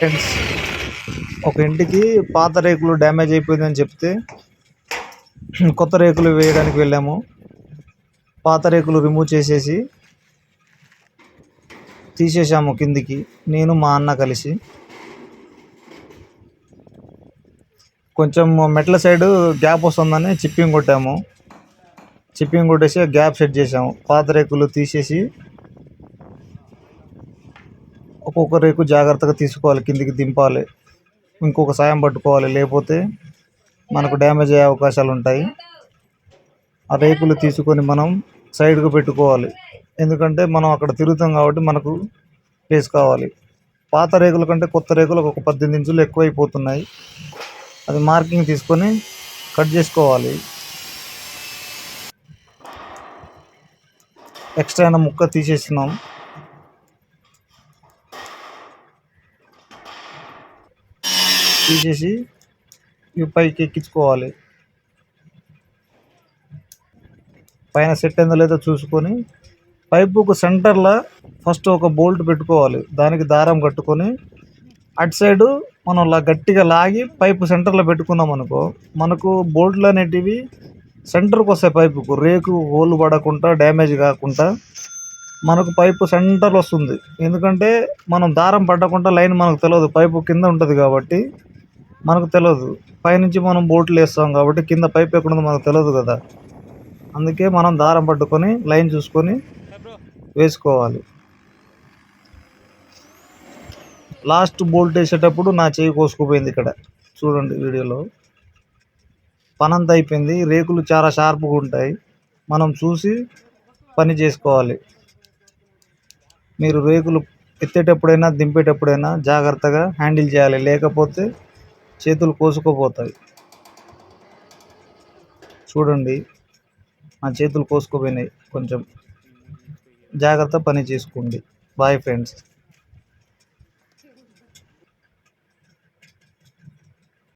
Friends ఒక ఇంటికి పాత రేకులు డ్యామేజ్ అయిపోయిందని చెప్తే కొత్త రేకులు వేయడానికి వెళ్ళాము. పాత రేకులు రిమూవ్ చేసేసి తీసేసాము కిందికి. నేను మా అన్న కలిసి. కొంచెం మెట్ల సైడ్ గ్యాప్ వస్తుందని చిప్పింగ్ కొట్టాము. చిప్పింగ్ కొట్టేసి గ్యాప్ సెట్ చేసాము పాత రేకులు తీసేసి ఒక్కొక్క రేకు జాగ్రత్తగా తీసుకోవాలి కిందికి దింపాలి ఇంకొక సాయం పట్టుకోవాలి లేకపోతే మనకు డ్యామేజ్ అయ్యే అవకాశాలు ఉంటాయి. ఆ రేకులు తీసుకొని మనం సైడ్కు పెట్టుకోవాలి. ఎందుకంటే మనం అక్కడ తిరుగుతాం కాబట్టి మనకు ప్లేస్ కావాలి. పాత రేకుల కంటే కొత్త రేకులు ఒక పద్దెనిమిది ఇంచులు ఎక్కువైపోతున్నాయి. అది మార్కింగ్ తీసుకొని కట్ చేసుకోవాలి. ఎక్స్ట్రా అయిన ముక్క తీసేస్తున్నాం. తీసేసి ఇవి పైకి ఎక్కించుకోవాలి. పైన సెట్ అయిందో లేదో చూసుకొని పైపుకు సెంటర్లో ఫస్ట్ ఒక బోల్ట్ పెట్టుకోవాలి. దానికి దారం కట్టుకొని అటు సైడు మనం లా గట్టిగా లాగి పైపు సెంటర్లో పెట్టుకున్నాం అనుకో మనకు బోల్ట్లు అనేటివి సెంటర్కి వస్తాయి పైపుకు. రేకు హోల్ పడకుండా డ్యామేజ్ కాకుండా మనకు పైపు సెంటర్ వస్తుంది. ఎందుకంటే మనం దారం పట్టకుండా లైన్ మనకు తెలియదు పైపు కింద ఉంటుంది కాబట్టి మనకు తెలియదు పైనుంచి మనం బోట్లు వేస్తాం కాబట్టి కింద పైప్ ఎక్కడ ఉందో మనకు తెలియదు కదా. అందుకే మనం దారం పట్టుకొని లైన్ చూసుకొని వేసుకోవాలి. లాస్ట్ బోల్ట్ వేసేటప్పుడు నా చేయి కోసుకుపోయింది ఇక్కడ. చూడండి వీడియోలో. పనంత అయిపోయింది. రేకులు చాలా షార్ప్గా ఉంటాయి. మనం చూసి పని చేసుకోవాలి. మీరు రేకులు ఎత్తేటప్పుడైనా దింపేటప్పుడైనా జాగ్రత్తగా హ్యాండిల్ చేయాలి. లేకపోతే చేతులు కోసుకోపోతాయి చూడండి నా చేతులు కోసుకోపోయినాయి కొంచెం జాగ్రత్త పని చేసుకోండి. Bye friends